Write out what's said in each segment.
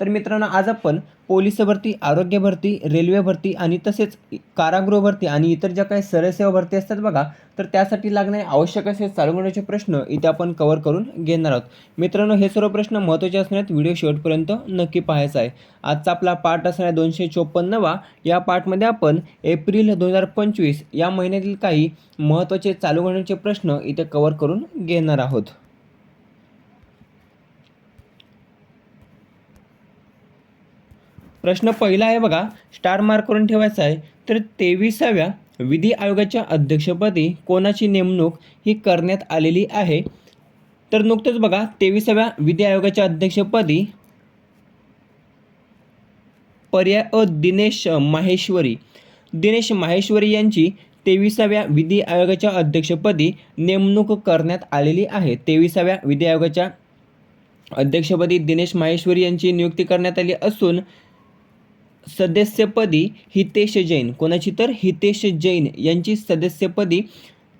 तर मित्रांनो आज आपण पोलीस भरती आरोग्य भरती रेल्वे भरती आणि तसेच कारागृह भरती आणि इतर ज्या काही सरसेवा भरती असतात बघा तर त्यासाठी लागणारे आवश्यक असे चालू प्रश्न इथे आपण कव्हर करून घेणार आहोत. मित्रांनो हे सर्व प्रश्न महत्त्वाचे असण्यात व्हिडिओ शेवटपर्यंत नक्की पाहायचा आहे. आजचा आपला पाठ असणार दोनशे चोपन्नवा. या पाठमध्ये आपण एप्रिल दोन हजार पंचवीस या महिन्यातील काही महत्त्वाचे चालू घडण्याचे प्रश्न इथे कव्हर करून घेणार आहोत. प्रश्न पहिला आहे बघा. स्टार मार्क करून ठेवायचा आहे. तर तेविसाव्या विधी आयोगाच्या अध्यक्षपदी कोणाची नेमणूक ही करण्यात आलेली आहे? तर नुकतंच बघा तेविसाव्या विधी आयोगाच्या अध्यक्षपदी पर्याय अ दिनेश माहेश्वरी. दिनेश माहेश्वरी यांची तेविसाव्या विधी आयोगाच्या अध्यक्षपदी नेमणूक करण्यात आलेली आहे. तेविसाव्या विधी आयोगाच्या अध्यक्षपदी दिनेश माहेश्वरी यांची नियुक्ती करण्यात आली असून सदस्यपदी हितेश जैन. कोणाची तर हितेश जैन यांची सदस्यपदी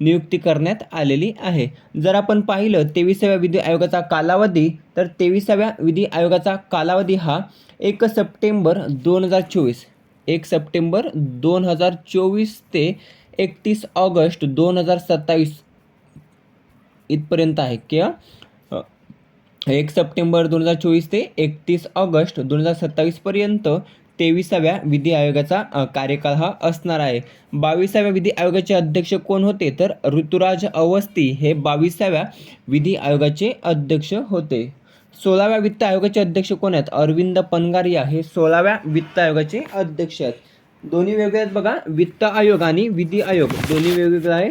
नियुक्ती करण्यात आलेली आहे. जर आपण पाहिलं तेविसाव्या विधी आयोगाचा कालावधी तर तेविसाव्या विधी आयोगाचा कालावधी हा एक सप्टेंबर दोन हजार चोवीस. एक सप्टेंबर दोन हजार चोवीस ते एकतीस ऑगस्ट दोन हजार सत्तावीस इथपर्यंत आहे. किंवा एक सप्टेंबर दोन हजार चोवीस ते एकतीस ऑगस्ट दोन हजार सत्तावीसपर्यंत तेविसाव्या विधी आयोगाचा कार्यकाळ हा असणार आहे. बावीसाव्या विधी आयोगाचे अध्यक्ष कोण होते? तर ऋतुराज अवस्थी हे बावीसाव्या विधी आयोगाचे अध्यक्ष होते. सोळाव्या वित्त आयोगाचे अध्यक्ष कोण आहेत? अरविंद पनगारिया हे सोळाव्या वित्त आयोगाचे अध्यक्ष आहेत. दोन्ही वेगळे आहेत बघा. वित्त आयोग आणि विधी आयोग. दोन्ही वेगवेगळे आहे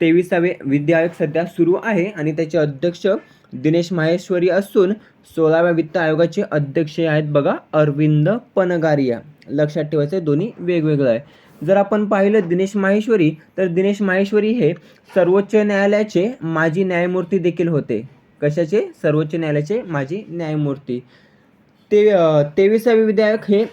तेविसावे विधी आयोग सध्या सुरू आहे आणि त्याचे अध्यक्ष दिनेश माहेश्वरी असून सोळाव्या वित्त आयोगाचे अध्यक्ष आहेत बघा अरविंद पनगारिया लक्षात ठेवायचं दोन्ही वेगवेगळं आहे. जर आपण पाहिलं दिनेश माहेश्वरी तर दिनेश माहेश्वरी हे सर्वोच्च न्यायालयाचे माजी न्यायमूर्ती देखील होते. कशाचे? सर्वोच्च न्यायालयाचे माजी न्यायमूर्ती. ते तेविसावे विधायक हे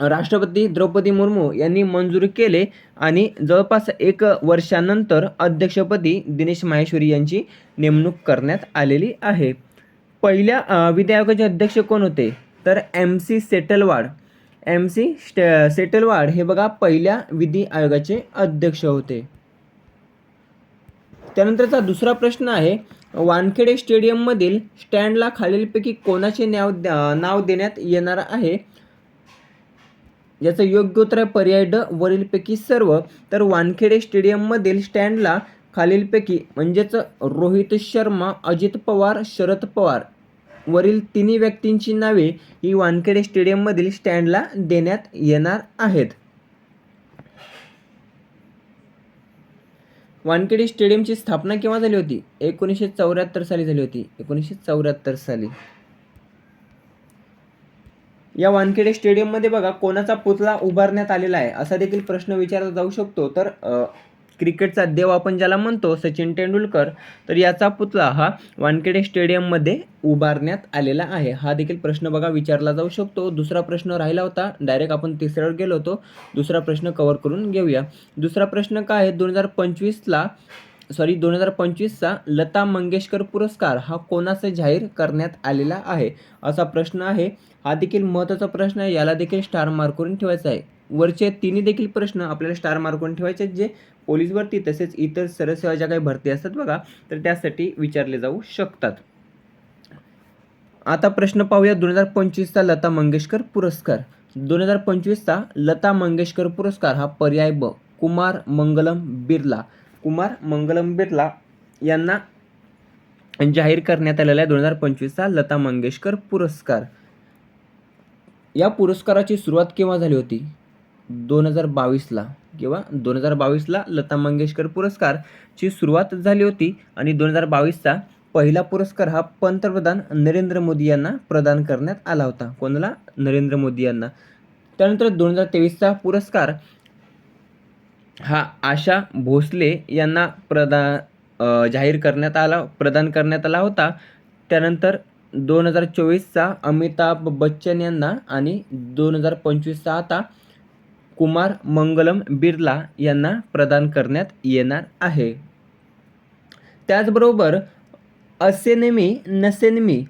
राष्ट्रपती द्रौपदी मुर्मू यांनी मंजूर केले आणि जवळपास एक वर्षानंतर अध्यक्षपदी दिनेश माहेश्वरी यांची नेमणूक करण्यात आलेली आहे. पहिल्या अ, विधी आयोगाचे अध्यक्ष कोण होते? तर M C Setalvad. M C Setalvad हे बघा पहिल्या विधी आयोगाचे अध्यक्ष होते. त्यानंतरचा दुसरा प्रश्न आहे वानखेडे स्टेडियममधील स्टँडला खालीलपैकी कोणाचे नाव नाव देण्यात येणार आहे? याचं योग्य उत्तर आहे पर्याय ड वरीलपैकी सर्व. तर वानखेडे स्टेडियममधील स्टँडला खालीलपैकी म्हणजेच रोहित शर्मा अजित पवार शरद पवार वरील तिन्ही व्यक्तींची नावे ही वानखेडे स्टेडियममधील स्टँडला देण्यात येणार आहेत. वानखेडे स्टेडियमची स्थापना केव्हा झाली होती? एकोणीसशे चौऱ्याहत्तर साली झाली होती. एकोणीसशे चौऱ्याहत्तर साली. या वानखेडे स्टेडियममध्ये बघा कोणाचा पुतळा उभारण्यात आलेला आहे असा देखील प्रश्न विचारला जाऊ शकतो. तर क्रिकेटचा देव आपण ज्याला म्हणतो सचिन तेंडुलकर तर याचा पुतळा हा वानखेडे स्टेडियममध्ये उभारण्यात आलेला आहे. हा देखील प्रश्न बघा विचारला जाऊ शकतो. दुसरा प्रश्न राहिला होता डायरेक्ट आपण तिसऱ्यावर गेलो होतो. दुसरा प्रश्न कव्हर करून घेऊया. दुसरा प्रश्न काय आहे? दोन हजार पंचवीसला सॉरी दोन हजार पंचवीसचा लता मंगेशकर पुरस्कार हा कोणाचा जाहीर करण्यात आलेला आहे? असा प्रश्न आहे. हा देखील महत्त्वाचा प्रश्न आहे. याला देखील स्टार मार्क करून ठेवायचा आहे. वरचे तिन्ही देखील प्रश्न आपल्याला स्टार मार्क करून ठेवायचे आहेत, जे पोलीस भरती तसेच इतर सरसेवा ज्या काही भरती असतात बघा तर त्यासाठी विचारले जाऊ शकतात. आता प्रश्न पाहूया दोन हजार पंचवीसचा लता मंगेशकर पुरस्कार. दोन हजार पंचवीसचा लता मंगेशकर पुरस्कार हा पर्याय ब. कुमार मंगलम बिर्ला. कुमार मंगलम बिर्ला यांना जाहीर करण्यात आलेला आहे दोन हजार पंचवीसचा लता मंगेशकर पुरस्कार. या पुरस्काराची सुरुवात केव्हा झाली होती? दोन हजार बावीसला किंवा दोन हजार बावीसला लता मंगेशकर पुरस्कारची सुरुवात झाली होती आणि दोन हजार बावीसचा पहिला पुरस्कार हा पंतप्रधान नरेंद्र मोदी यांना प्रदान करण्यात आला होता. कोणाला? नरेंद्र मोदी यांना. त्यानंतर दोन हजार तेवीसचा पुरस्कार हा आशा भोसले यांना प्रदा जाहीर करण्यात आला प्रदान करण्यात आला होता. त्यानंतर दोन हजार चोवीसचा अमिताभ बच्चन यांना आणि दोन हजार पंचवीसचा आता कुमार मंगलम बिर्ला यांना प्रदान करण्यात येणार आहे. त्याचबरोबर असेनेमी नसेनमी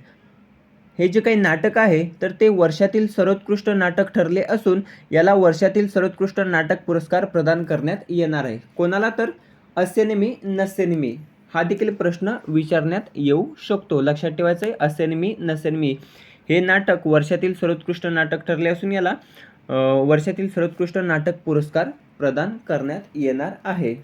हे जे काही नाटक आहे तर ते वर्षातील सर्वोत्कृष्ट नाटक ठरले असून याला वर्षातील सर्वोत्कृष्ट नाटक पुरस्कार प्रदान करण्यात येणार आहे. कोणाला तर? असे नसेनमी हा देखील प्रश्न विचारण्यात येऊ शकतो. लक्षात ठेवायचं आहे असे नसेनमी हे नाटक वर्षातील सर्वोत्कृष्ट नाटक ठरले असून याला वर्षातील सर्वोत्कृष्ट नाटक पुरस्कार प्रदान करण्यात येणार आहे.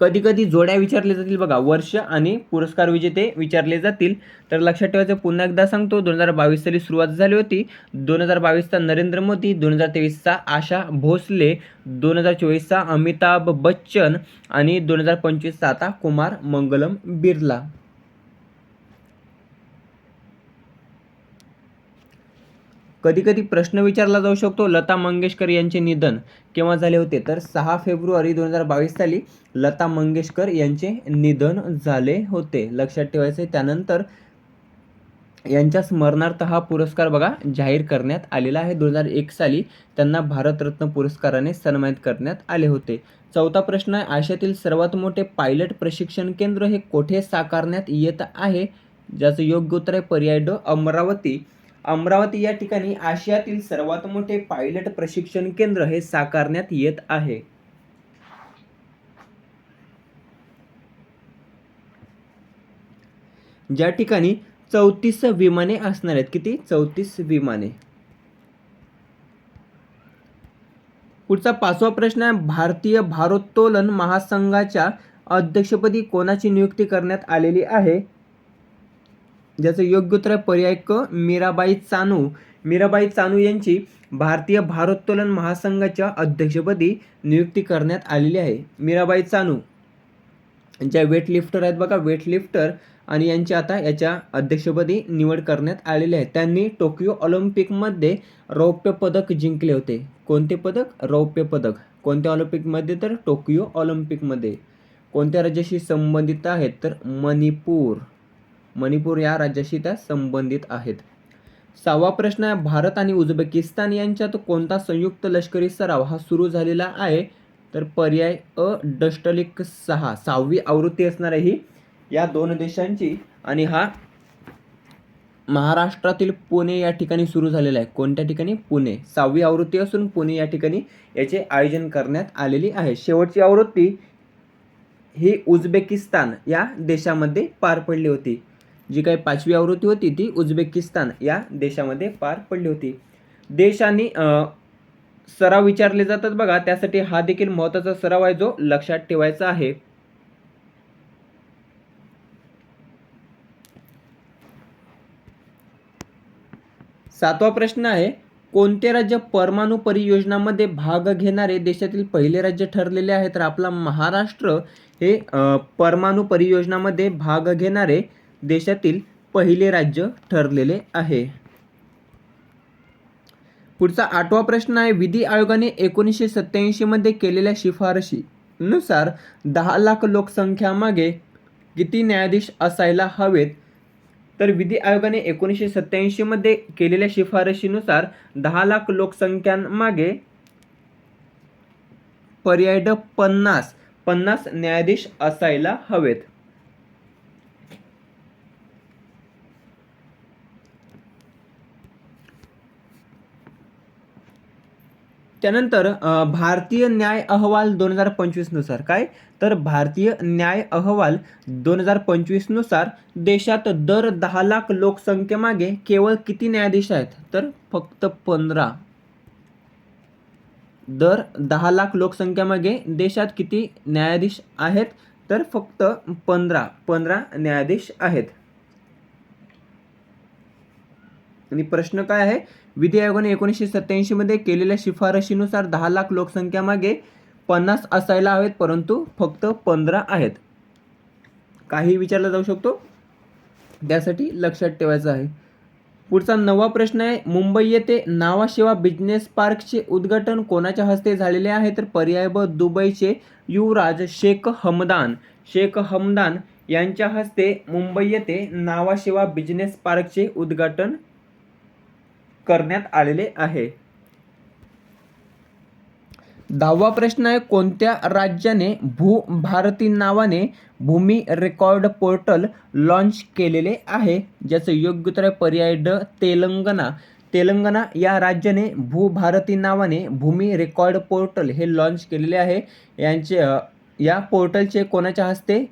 कधी कधी जोड्या विचारले जातील बघा वर्ष आणि पुरस्कार विजेते विचारले जातील. तर लक्षात ठेवायचं पुन्हा एकदा सांगतो दोन हजार बावीस साली सुरुवात झाली होती. दोन हजार बावीसचा नरेंद्र मोदी दोन हजार तेवीसचा आशा भोसले दोन हजार चोवीसचा अमिताभ बच्चन आणि दोन हजार पंचवीसचा आता कुमार मंगलम बिर्ला. कधीकधी प्रश्न विचारला जाऊ शकतो. लता मंगेशकर यांचे निधन केव्हा झाले होते? तर सहा फेब्रुवारी दोन हजार बावीस साली लता मंगेशकर यांचे निधन झाले होते. लक्षात ठेवायचे त्यानंतर यांच्या स्मरणार्थ हा पुरस्कार बघा जाहीर करण्यात आलेला आहे. दोन हजार एक साली त्यांना भारतरत्न पुरस्काराने सन्मानित करण्यात आले होते. चौथा प्रश्न आहे आशियातील सर्वात मोठे पायलट प्रशिक्षण केंद्र हे कोठे साकारण्यात येत आहे? ज्याचं योग्य उत्तर आहे पर्याय ड. अमरावती. अमरावती या ठिकाणी आशियातील सर्वात मोठे पायलट प्रशिक्षण केंद्र हे साकारण्यात येत आहे. ज्या ठिकाणी चौतीस विमाने असणार आहेत किती? चौतीस विमाने. पुढचा पाचवा प्रश्न आहे भारतीय भारोत्तोलन महासंघाच्या अध्यक्षपदी कोणाची नियुक्ती करण्यात आलेली आहे? ज्याचं योग्य उत्तर आहे पर्याय क मीराबाई चानू. मीराबाई चानू यांची भारतीय भारोत्तोलन महासंघाच्या अध्यक्षपदी नियुक्ती करण्यात आलेली आहे. मीराबाई चानू ज्या वेटलिफ्टर आहेत बघा वेटलिफ्टर आणि यांची आता याच्या अध्यक्षपदी निवड करण्यात आलेली आहे. त्यांनी टोकियो ऑलिम्पिकमध्ये रौप्य पदक जिंकले होते. कोणते पदक? रौप्य पदक. कोणत्या ऑलिम्पिकमध्ये? तर टोकियो ऑलिम्पिकमध्ये. कोणत्या राज्याशी संबंधित आहेत? तर मणिपूर. मणिपूर या राज्याशी त्या संबंधित आहेत. सहावा प्रश्न आहे भारत आणि उझबेकिस्तान यांच्यात कोणता संयुक्त लष्करी सराव हा सुरू झालेला आहे? तर पर्याय अ डस्टलिक सहा. सहावी आवृत्ती असणार आहे ही. या दोन देशांची आणि हा महाराष्ट्रातील पुणे या ठिकाणी सुरू झालेला आहे. कोणत्या ठिकाणी? पुणे. सहावी आवृत्ती असून पुणे या ठिकाणी याचे आयोजन करण्यात आलेली आहे. शेवटची आवृत्ती ही उझबेकिस्तान या देशामध्ये पार पडली होती. जी काही पाचवी आवृत्ती होती ती उझबेकिस्तान या देशामध्ये पार पडली होती. देश आणि सराव विचारले जातात बघा त्यासाठी हा देखील महत्त्वाचा सराव आहे जो लक्षात ठेवायचा आहे. सातवा प्रश्न आहे कोणते राज्य परमाणु परियोजनामध्ये भाग घेणारे देशातील पहिले राज्य ठरलेले आहे? तर आपला महाराष्ट्र हे अ, परमाणु परियोजनामध्ये भाग घेणारे देशातील पहिले राज्य ठरलेले आहे. पुढचा आठवा प्रश्न आहे विधी आयोगाने एकोणीसशे सत्त्याऐंशीमध्ये केलेल्या शिफारशी नुसार दहा लाख लोकसंख्यामागे किती न्यायाधीश असायला हवेत? तर विधी आयोगाने एकोणीसशे सत्त्याऐंशीमध्ये केलेल्या शिफारशीनुसार दहा लाख लोकसंख्यांमागे पर्याय ड पन्नास पन्नास न्यायाधीश असायला हवेत. त्यानंतर भारतीय न्याय अहवाल दोन हजार पंचवीसनुसार. काय? तर भारतीय न्याय अहवाल दोन हजार पंचवीसनुसार देशात दर दहा लाख लोकसंख्येमागे केवळ किती न्यायाधीश आहेत? तर फक्त पंधरा. दर दहा लाख लोकसंख्येमागे देशात किती न्यायाधीश आहेत? तर फक्त पंधरा. पंधरा न्यायाधीश आहेत. आणि प्रश्न काय आहे? विधी आयोगाने एकोणीसशे सत्त्याऐंशीमध्ये केलेल्या शिफारशीनुसार दहा लाख लोकसंख्यामागे पन्नास असायला हवेत परंतु फक्त पंधरा आहेत. काही विचारला जाऊ शकतो. त्यासाठी लक्षात ठेवायचं आहे. पुढचा नवा प्रश्न आहे मुंबई येथे नावाशिवा बिझनेस पार्कचे उद्घाटन कोणाच्या हस्ते झालेले आहे? तर पर्याय ब दुबईचे युवराज शेख हमदान. शेख हमदान यांच्या हस्ते मुंबई येथे नावाशिवा बिझनेस पार्कचे उद्घाटन करण्यात आलेले आहे. दहावा प्रश्न आहे कोणत्या राज्याने भू भारती नावाने भूमी रेकॉर्ड पोर्टल लॉन्च केलेले आहे? ज्याचं योग्य उत्तर आहे पर्याय ड तेलंगणा. तेलंगणा या राज्याने भूभारती नावाने भूमी रेकॉर्ड पोर्टल हे लॉन्च केलेले आहे. यांचे या पोर्टलचे कोणाच्या हस्ते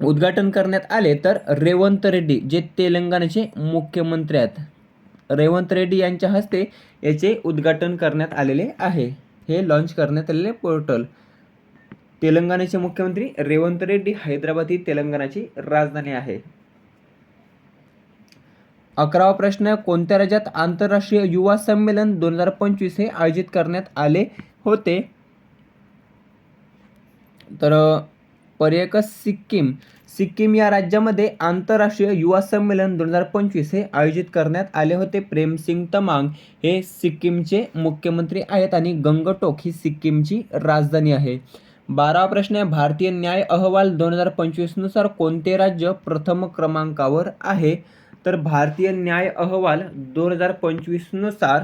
उद्घाटन करण्यात आले? तर रेवंत रेड्डी जे तेलंगणाचे मुख्यमंत्री आहेत. रेवंत रेड्डी यांच्या हस्ते याचे उद्घाटन करण्यात आलेले आहे. हे लॉन्च करण्यात आलेले पोर्टल तेलंगणाचे मुख्यमंत्री रेवंत रेड्डी हैदराबाद ही तेलंगणाची राजधानी आहे. अकरावा प्रश्न कोणत्या राज्यात आंतरराष्ट्रीय युवा संमेलन दोन हजार पंचवीस हे आयोजित करण्यात आले होते? तर अ, सिक्कीम. सिक्कीम या राज्यामध्ये आंतरराष्ट्रीय युवा संमेलन दोन हजार पंचवीस हे आयोजित करण्यात आले होते. प्रेमसिंग तमांग हे सिक्कीमचे मुख्यमंत्री आहेत आणि गंगटोक ही सिक्कीमची राजधानी आहे. बारावा प्रश्न आहे भारतीय न्याय अहवाल दोन हजार पंचवीसनुसार कोणते राज्य प्रथम क्रमांकावर आहे? तर भारतीय न्याय अहवाल दोन हजार पंचवीसनुसार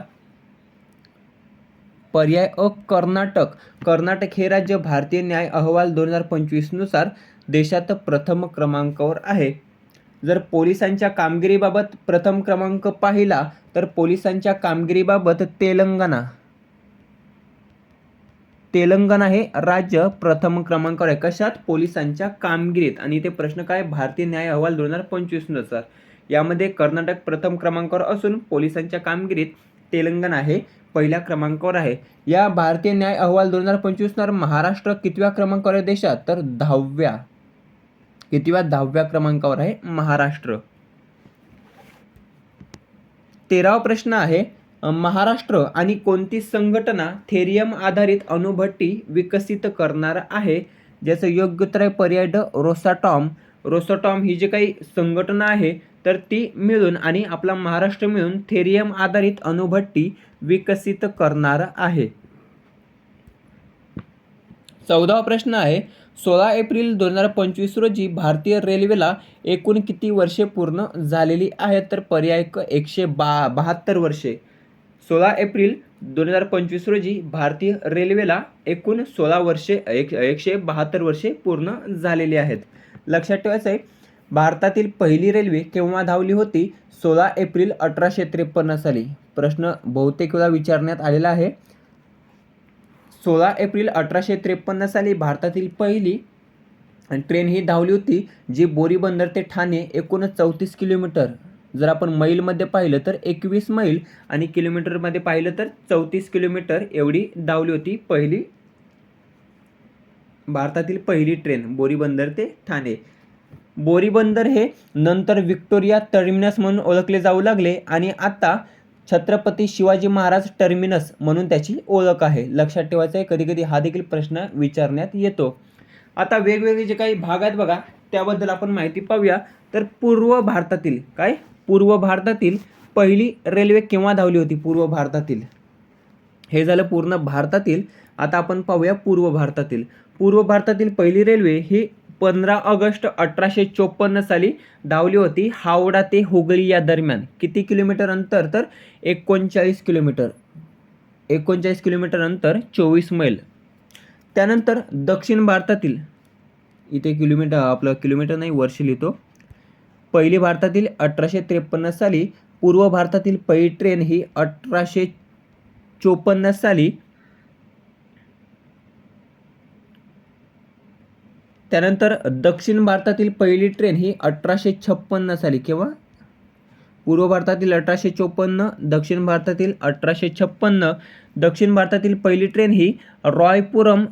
पर्याय अ कर्नाटक. कर्नाटक हे राज्य भारतीय न्याय अहवाल दोन हजार पंचवीसनुसार देशात प्रथम क्रमांकावर आहे. जर पोलिसांच्या कामगिरीबाबत प्रथम क्रमांक पाहिला तर पोलिसांच्या कामगिरीबाबत तेलंगणा. तेलंगणा हे राज्य प्रथम क्रमांकावर आहे. कशात? पोलिसांच्या कामगिरीत. आणि ते प्रश्न काय? भारतीय न्याय अहवाल दोन हजार पंचवीसनुसार यामध्ये कर्नाटक प्रथम क्रमांकावर असून पोलिसांच्या कामगिरीत तेलंगणा हे पहिल्या क्रमांकावर आहे. या भारतीय न्याय अहवाल दोन हजार पंचवीसनुसार महाराष्ट्र कितव्या क्रमांकावर आहे देशात? तर दहाव्या कितव्या दहाव्या क्रमांकावर आहे महाराष्ट्र. तेरावा प्रश्न आहे महाराष्ट्र आणि कोणती संघटना थेरियम आधारित अणुभट्टी विकसित करणार आहे? ज्याचं योग्य तर आहे पर्याय ड रोसाटॉम. रोसाटॉम ही जी काही संघटना आहे तर ती मिळून आणि आपला महाराष्ट्र मिळून थेरियम आधारित अणुभट्टी विकसित करणार आहे. चौदावा प्रश्न आहे सोळा एप्रिल दोन हजार पंचवीस रोजी भारतीय रेल्वेला एकूण किती वर्षे पूर्ण झालेली आहेत? तर पर्याय क एकशे बा बहात्तर वर्षे. सोळा एप्रिल दोन हजार पंचवीस रोजी भारतीय रेल्वेला एकूण सोळा वर्षे एक एकशे बहात्तर वर्षे पूर्ण झालेली आहेत. लक्षात ठेवायचं आहे भारतातील पहिली रेल्वे केव्हा धावली होती? सोळा एप्रिल अठराशे त्रेपन्न साली. प्रश्न बहुतेक वेळा विचारण्यात आलेला आहे. सोळा एप्रिल अठराशे त्रेपन्न साली भारतातील पहिली ट्रेन ही धावली होती जी बोरीबंदर ते ठाणे एकूणच चौतीस किलोमीटर. जर आपण मैलमध्ये पाहिलं तर एकवीस मैल आणि किलोमीटरमध्ये पाहिलं तर चौतीस किलोमीटर एवढी धावली होती पहिली भारतातील पहिली ट्रेन बोरीबंदर ते ठाणे. बोरीबंदर हे नंतर विक्टोरिया टर्मिनस म्हणून ओळखले जाऊ लागले आणि आता छत्रपती शिवाजी महाराज टर्मिनस म्हणून त्याची ओळख आहे. लक्षात ठेवायचं आहे कधी कधी हा देखील प्रश्न विचारण्यात येतो. आता वेगवेगळे जे काही भाग आहेत बघा त्याबद्दल आपण माहिती पाहूया. तर पूर्व भारतातील काय? पूर्व भारतातील पहिली रेल्वे केव्हा धावली होती? पूर्व भारतातील. हे झालं पूर्ण भारतातील. आता आपण पाहूया पूर्व भारतातील. पूर्व भारतातील पहिली रेल्वे ही पंधरा ऑगस्ट अठराशे चोपन्न साली धावली होती हावडा ते हुगळी या दरम्यान. किती किलोमीटर अंतर? तर एकोणचाळीस किलोमीटर. एकोणचाळीस किलोमीटर अंतर चोवीस मैल. त्यानंतर दक्षिण भारतातील इथे किलोमीटर आपलं किलोमीटर नाही वर्ष लिहितो. पहिली भारतातील अठराशे त्रेपन्न साली पूर्व भारतातील पहिली ट्रेन ही अठराशे चोपन्न साली त्यानंतर दक्षिण भारतातील पहिली ट्रेन ही अठराशे छप्पन्न साली किंवा पूर्व भारतातील अठराशे चोपन्न दक्षिण भारतातील अठराशे छप्पन्न दक्षिण भारतातील पहिली ट्रेन ही रॉयपुरम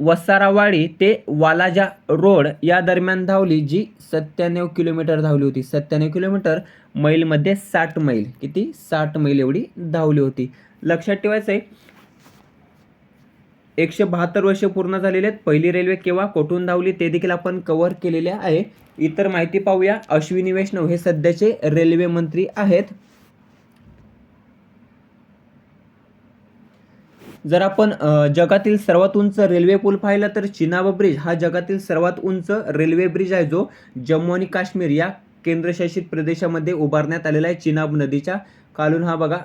वसारावाडी ते वालाजा रोड या दरम्यान धावली जी सत्त्याण्णव किलोमीटर धावली होती. सत्त्याण्णव किलोमीटर मैलमध्ये साठ मैल किती? साठ मैल एवढी धावली होती. लक्षात ठेवायचं आहे एकशे बहात्तर वर्ष पूर्ण झालेले आहेत. पहिली रेल्वे केव्हा? कोठून धावली ते देखील आपण कव्हर केलेले आहे. इतर माहिती पाहूया. अश्विनी वैष्णव हे सध्याचे रेल्वे मंत्री आहेत. जर आपण जगातील सर्वात उंच रेल्वे पूल पाहिला तर चिनाब ब्रिज हा जगातील सर्वात उंच रेल्वे ब्रिज आहे जो जम्मू आणि काश्मीर या केंद्रशासित प्रदेशामध्ये उभारण्यात आलेला आहे. चिनाब नदीच्या कालून हा बघा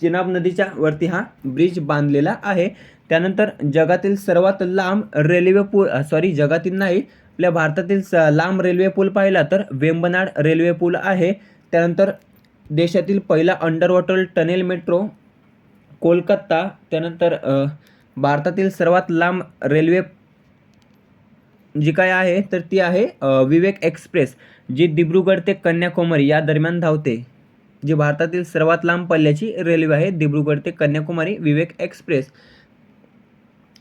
चिनाब नदीच्या वरती हा ब्रिज बांधलेला आहे. त्यानंतर जगातील सर्वात लांब रेल्वे पूल सॉरी जगातील नाही आपल्या भारतातील स लांब रेल्वे पूल पाहिला तर वेंबनाड रेल्वे पूल आहे. त्यानंतर देशातील पहिला अंडरवॉटर टनेल मेट्रो कोलकाता. त्यानंतर भारतातील सर्वात लांब रेल्वे जी काय आहे तर ती आहे विवेक एक्सप्रेस जी दिब्रुगड ते कन्याकुमारी या दरम्यान धावते. जी भारतातील सर्वात लांब पल्ल्याची रेल्वे आहे दिब्रुगड ते कन्याकुमारी विवेक एक्सप्रेस.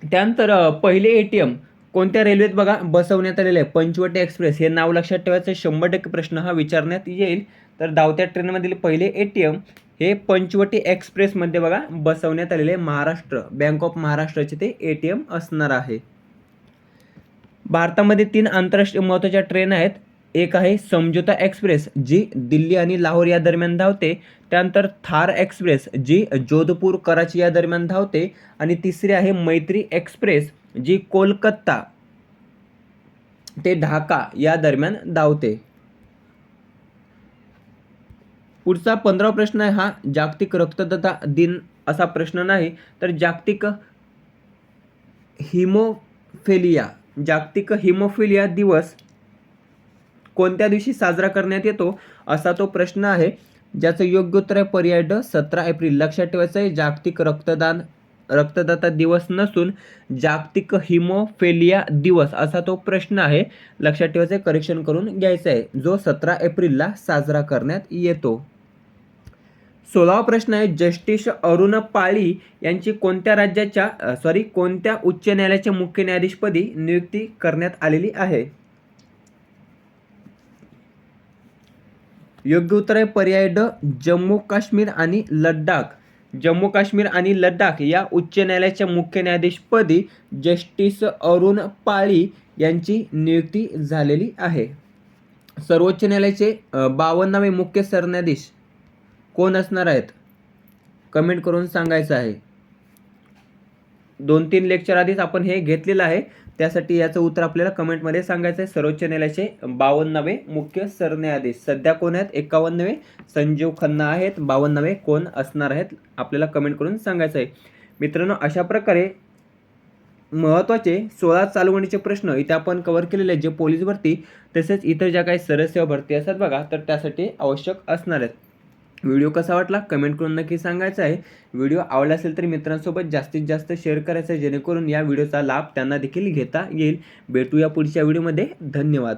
त्यानंतर पहिले ए टी एम कोणत्या रेल्वेत बघा बसवण्यात आलेले आहे? पंचवटी एक्सप्रेस हे नाव लक्षात ठेवायचं शंभर टक्के प्रश्न हा विचारण्यात येईल. तर धावत्या ट्रेनमधील पहिले ए टी एम हे पंचवटी एक्सप्रेसमध्ये बघा बसवण्यात आलेले महाराष्ट्र बँक ऑफ महाराष्ट्राचे ते ए टी एम असणार आहे. भारतामध्ये तीन आंतरराष्ट्रीय महत्त्वाच्या ट्रेन आहेत. एक आहे समझोता एक्सप्रेस जी दिल्ली आणि लाहोर या दरम्यान धावते. त्यानंतर थार एक्सप्रेस जी जोधपूर कराची या दरम्यान धावते. आणि तिसरी आहे मैत्री एक्सप्रेस जी कोलकाता ते ढाका या दरम्यान धावते. पुढचा पंधरा प्रश्न आहे हा जागतिक रक्तदाता दिन असा प्रश्न नाही तर जागतिक हिमोफेलिया जागतिक हिमोफिलिया दिवस कोणत्या दिवशी साजरा करण्यात येतो असा तो प्रश्न आहे. ज्याचं योग्य उत्तर आहे पर्याय ड सतरा एप्रिल. लक्षात ठेवायचं आहे जागतिक रक्तदान रक्तदाता दिवस नसून जागतिक हिमोफेलिया दिवस असा तो प्रश्न आहे. लक्षात ठेवायचं आहे करेक्शन करून घ्यायचं आहे. जो सतरा एप्रिलला साजरा करण्यात येतो. सोळावा प्रश्न आहे जस्टिस अरुण पाळी यांची कोणत्या राज्याच्या सॉरी कोणत्या उच्च न्यायालयाच्या मुख्य न्यायाधीशपदी नियुक्ती करण्यात आलेली आहे? योग्य उत्तर आहे पर्याय ड जम्मू काश्मीर आणि लडाख. जम्मू काश्मीर आणि लडाख या उच्च न्यायालयाच्या मुख्य न्यायाधीशपदी जस्टिस अरुण पाळी यांची नियुक्ती झालेली आहे. सर्वोच्च न्यायालयाचे बावन्नावे मुख्य सरन्यायाधीश कोण असणार आहेत? कमेंट करून सांगायचं आहे. दोन तीन लेक्चर आधीच आपण हे घेतलेलं आहे. त्यासाठी याचं उत्तर आपल्याला कमेंटमध्ये सांगायचं आहे सर्वोच्च न्यायालयाचे बावन्नवे मुख्य सरन्यायाधीश. सध्या कोण आहेत? एकावन्नवे. संजीव खन्ना आहेत. बावन्नवे. कोण असणार आहेत? आपल्याला कमेंट करून सांगायचं आहे मित्रांनो अशा प्रकारे महत्त्वाचे सोळा चालवणीचे प्रश्न इथे आपण कव्हर केलेले आहेत जे पोलीस भरती तसेच इतर ज्या काही सरसेवा भरती असतात बघा तर त्यासाठी आवश्यक असणार आहेत. व्हिडिओ कसा वाटला? कमेंट करून नक्की सांगायचं आहे. व्हिडिओ आवडला असेल तर मित्रांसोबत जास्तीत जास्त शेअर करायचा आहे जेणेकरून या व्हिडिओचा लाभ त्यांना देखील घेता येईल. भेटूया पुढच्या व्हिडिओमध्ये. धन्यवाद.